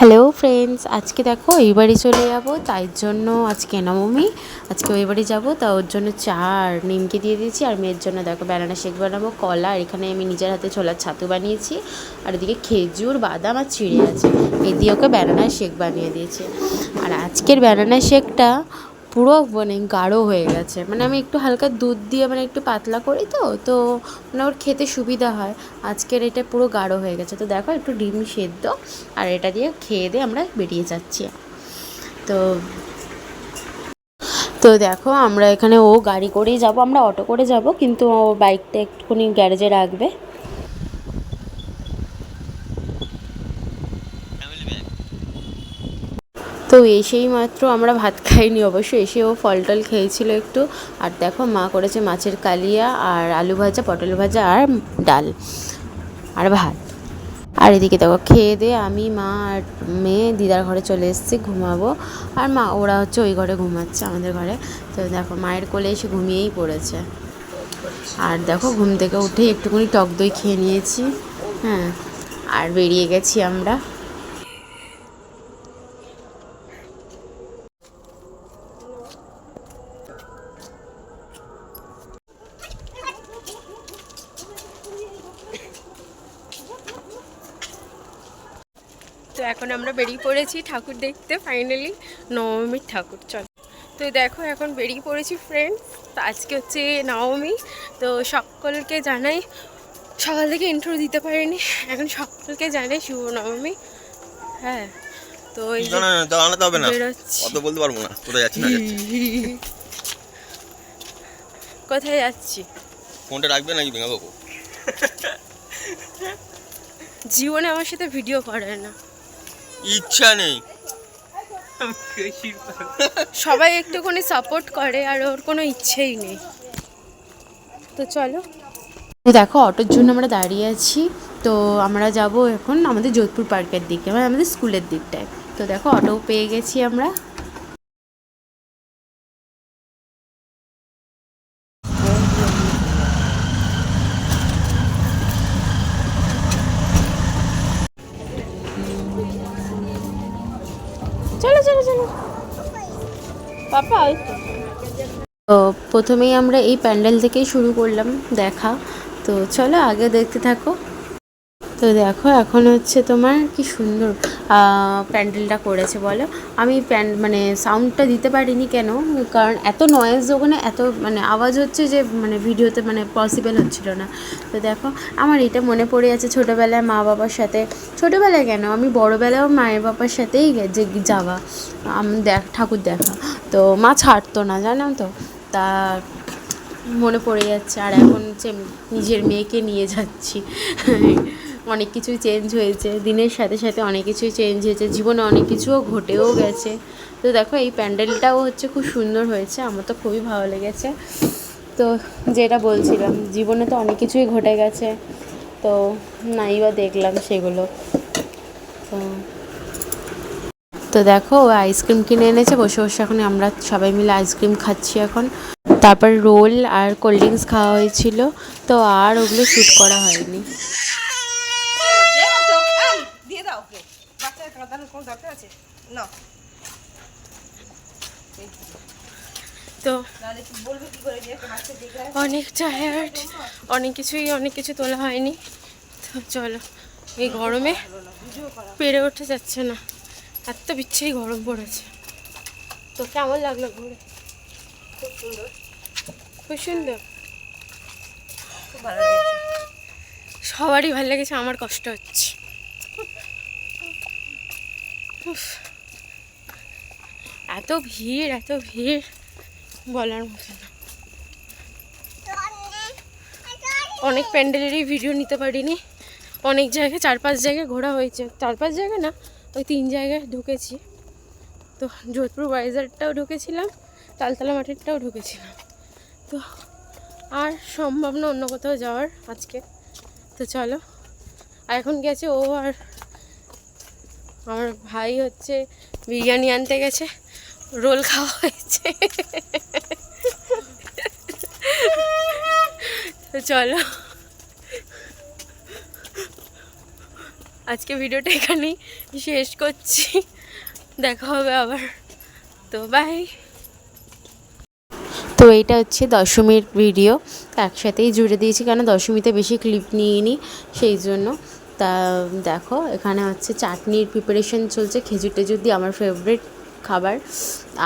Hello friends আজকে দেখো, এই বাড়ি চলে যাব। তাই জন্য আজকে নবমী। আজকে ওই বাড়ি যাব। তা ওর জন্য চা আর নিমকে দিয়ে দিয়েছি। আর মেয়ের জন্য দেখো ব্যানানা শেক বানাবো, কলা। আর এখানে আমি নিজের হাতে ছোলার ছাতু বানিয়েছি। আর এদিকে খেজুর, বাদাম আর চিড়ে আছে। এই দিয়ে ওকে ব্যানানা শেক বানিয়ে দিয়েছে। আর আজকের ব্যানানা শেকটা পুরো মানে গাঢ় হয়ে গেছে। মানে আমি একটু হালকা দুধ দিয়ে মানে একটু পাতলা করি তো তো মানে ওর খেতে সুবিধা হয়। আজকের এটা পুরো গাঢ় হয়ে গেছে। তো দেখো একটু ডিম সেদ্ধ আর এটা দিয়ে খেয়ে দিয়ে আমরা বেরিয়ে যাচ্ছি। তো তো দেখো আমরা এখানে ও গাড়ি করেই যাব, আমরা অটো করে যাব, কিন্তু ও বাইকটা একটুখানি গ্যারেজে রাখবে। তো এসেই মাত্র আমরা ভাত খাইনি, অবশ্য এসে ও ফল টল খেয়েছিল একটু। আর দেখো, মা করেছে মাছের কালিয়া আর আলু ভাজা, পটল ভাজা আর ডাল আর ভাত। আর এদিকে দেখো, খেয়ে দিয়ে আমি, মা আর মেয়ে দিদার ঘরে চলে এসেছি ঘুমাবো। আর মা, ওরা হচ্ছে ওই ঘরে ঘুমাচ্ছে আমাদের ঘরে। তো দেখো, মায়ের কোলে এসে ঘুমিয়েই পড়েছে। আর দেখো, ঘুম থেকে উঠেই একটুখানি টক দই খেয়ে নিয়েছি। হ্যাঁ আর বেরিয়ে গেছি আমরা। তো এখন আমরা বেরিয়ে পড়েছি ঠাকুর দেখতে ফাইনালি নবমীর ঠাকুর চল। তো দেখো এখন বেরিয়ে পড়েছি ফ্রেন্ডস তো আজকে হচ্ছে নবমী তো সকলকে জানাই সকাল থেকে ইন্ট্রো দিতে পারিনি এখন সকলকে জানাই শুভ নবমী। হ্যাঁ তো জানাতে হবে না। অত বলতে পারব না কোথায় যাচ্ছি না কোথায় যাচ্ছি? ফোনটা রাখবে নাকি ভেঙে দেবো? জীবনে আমার সাথে ভিডিও করে না। ইচ্ছা নেই। সবাই একটুখানি সাপোর্ট করে আর ওর কোনো ইচ্ছেই নেই। তো চলো। তো দেখো অটোর জন্য আমরা দাঁড়িয়ে আছি। তো আমরা যাব এখন আমাদের যোধপুর পার্কের দিকে মানে আমাদের স্কুলের দিকটায়। তো দেখো অটো পেয়ে গেছি আমরা। চলো চলো চলো। পাপা তো প্রথমেই আমরা এই প্যান্ডেল থেকেই শুরু করলাম দেখা। তো চলো আগে দেখতে থাকো। তো দেখো, এখন হচ্ছে তোমার কি সুন্দর প্যান্ডেলটা করেছে বলো। আমি প্যান মানে সাউন্ডটা দিতে পারিনি কেন? কারণ এত নয়েজ ওখানে এত মানে আওয়াজ হচ্ছে যে মানে ভিডিওতে মানে পসিবল হচ্ছিল না। তো দেখো, আমার এটা মনে পড়ে আছে ছোটোবেলায় মা বাবার সাথে। ছোটোবেলায় কেন? আমি বড়োবেলাও মায়ের বাবার সাথেই যে যাওয়া। আমি, দেখ, ঠাকুর দেখা। তো মা ছাড়তো না, জানো তো? তা মনে পড়ে যাচ্ছে, আর এখন হচ্ছে নিজের মেয়েকে নিয়ে যাচ্ছি। অনেক কিছুই চেঞ্জ হয়েছে, দিনের সাথে সাথে অনেক কিছুই চেঞ্জ হয়েছে, জীবনে অনেক কিছুও ঘটেও গেছে। তো দেখো, এই প্যান্ডেলটাও হচ্ছে খুব সুন্দর হয়েছে, আমার তো খুবই ভালো লেগেছে। তো যেটা বলছিলাম, জীবনে তো অনেক কিছুই ঘটে গেছে, তো নাই বা দেখলাম সেগুলো। তো তো দেখো আইসক্রিম কিনে এনেছে, বসে বসে এখন আমরা সবাই মিলে আইসক্রিম খাচ্ছি এখন। তারপর রোল আর কোল্ড ড্রিঙ্কস খাওয়া হয়েছিল, তো আর ওগুলো শ্যুট করা হয়নি। কাঁদানোর কোনো দরকার আছে? না তো অনেক টায়ার্ড অনেক কিছুই অনেক কিছু তোলা হয়নি। তো চলো এই গরমে পেরে উঠে যাচ্ছে না। এত বিচ্ছিরি গরম পড়েছে। তো কেমন লাগল ঘুরে? খুব সুন্দর। খুব সুন্দর। সবারই ভালো লেগেছে আমার কষ্ট হচ্ছে উফ। এত ভিড় এত ভিড়। বলার মতো না। অনেক প্যান্ডেলেরই ভিডিও নিতে পারিনি। অনেক জায়গায়, চার পাঁচ জায়গায় ঘোরা হয়েছে। চার পাঁচ জায়গায় না, ওই তিন জায়গায় ঢুকেছি। তো যোধপুর বাজারটাও ঢুকেছিলাম, তালতলা মাঠেরটাও ঢুকেছিলাম। তো আর সম্ভব না অন্য কোথাও যাওয়ার আজকে। তো চলো, আর এখন গেছে ও আর আমার ভাই হচ্ছে বিরিয়ানি আনতে গেছে, রোল খাওয়া হয়েছে। তো চলো। আজকে ভিডিওটা এখানেই শেষ করছি। দেখা হবে আবার। তো বাই তো এইটা হচ্ছে দশমীর ভিডিও একসাথেই জুড়ে দিয়েছি, কেন দশমীতে বেশি ক্লিপ নিইনি, সেই জন্য। তা, দেখো, এখানে হচ্ছে চাটনির প্রিপারেশন চলছে, খেজুর টেজুর দিয়ে আমার ফেভারিট খাবার।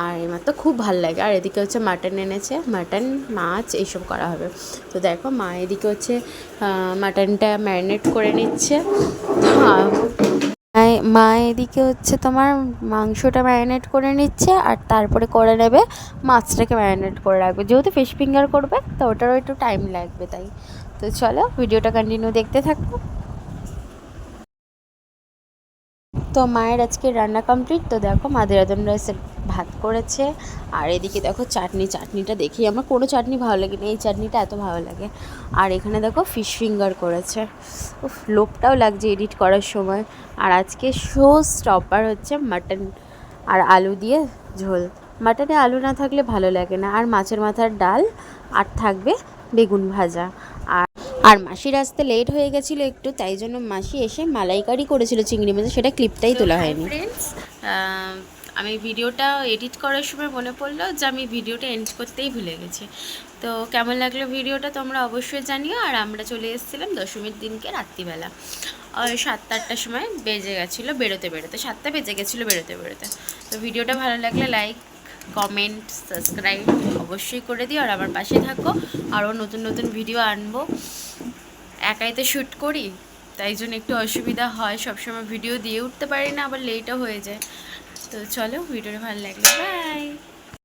আর এবার তো খুব ভালো লাগে। আর এদিকে হচ্ছে মাটন এনেছে। মাটন মাছ, এইসব করা হবে। তো দেখো, মা এদিকে হচ্ছে মাটনটা ম্যারিনেট করে নিচ্ছে। মা এদিকে হচ্ছে তোমার মাংসটা ম্যারিনেট করে নিচ্ছে আর তারপরে করে নেবে মাছটাকে ম্যারিনেট করে রাখবে। যেহেতু ফিশ ফিঙ্গার করবে, তো ওটারও একটু টাইম লাগবে তাই। তো চলো ভিডিওটা কন্টিনিউ দেখতে থাকো। তো মায়ের আজকে রান্না কমপ্লিট তো দেখো মা দেরাদুন রাইসের ভাত করেছে। আর এদিকে দেখো চাটনি, চাটনিটা দেখি আমার কোনো চাটনি ভালো লাগে না এই চাটনিটা এত ভালো লাগে। আর এখানে দেখো ফিশ ফিঙ্গার করেছে। উফ, লোভটাও লাগছে এডিট করার সময়। আর আজকে শো স্টপার হচ্ছে মাটন আর আলু দিয়ে ঝোল। মাটনে আলু না থাকলে ভালো লাগে না। আর মাছের মাথার ডাল আর থাকবে বেগুন ভাজা। আর আর মাসির আসতে লেট হয়ে গেছিল একটু তাই জন্য মাসি এসে মালাইকারি করেছিল চিংড়ি মাছ সেটা ক্লিপটাই তোলা হয়নি। ফ্রেন্ডস আমি ভিডিওটা এডিট করার সময় মনে পড়ল যে আমি ভিডিওটা এন্ড করতেই ভুলে গেছি। তো কেমন লাগল ভিডিওটা তোমরা অবশ্যই জানিও আর আমরা চলে এসেছিলাম দশমীর দিনকে রাত্রিবেলা। ওই সাতটা আটটার সময় বেজে গেছিল বেরোতে বেরোতে সাতটা বেজে গেছিল বেরোতে বেরোতে। তো ভিডিওটা ভালো লাগলে লাইক কমেন্ট সাবস্ক্রাইব অবশ্যই করে দিও আর আমার পাশে থাকো। আরও নতুন নতুন ভিডিও আনব। একাই তো শ্যুট করি, তাই জন্য একটু অসুবিধা হয়, সবসময় ভিডিও দিয়ে উঠতে পারি না, আবার লেটও হয়ে যায়। তো চলো ভিডিওটা ভালো লাগলে বাই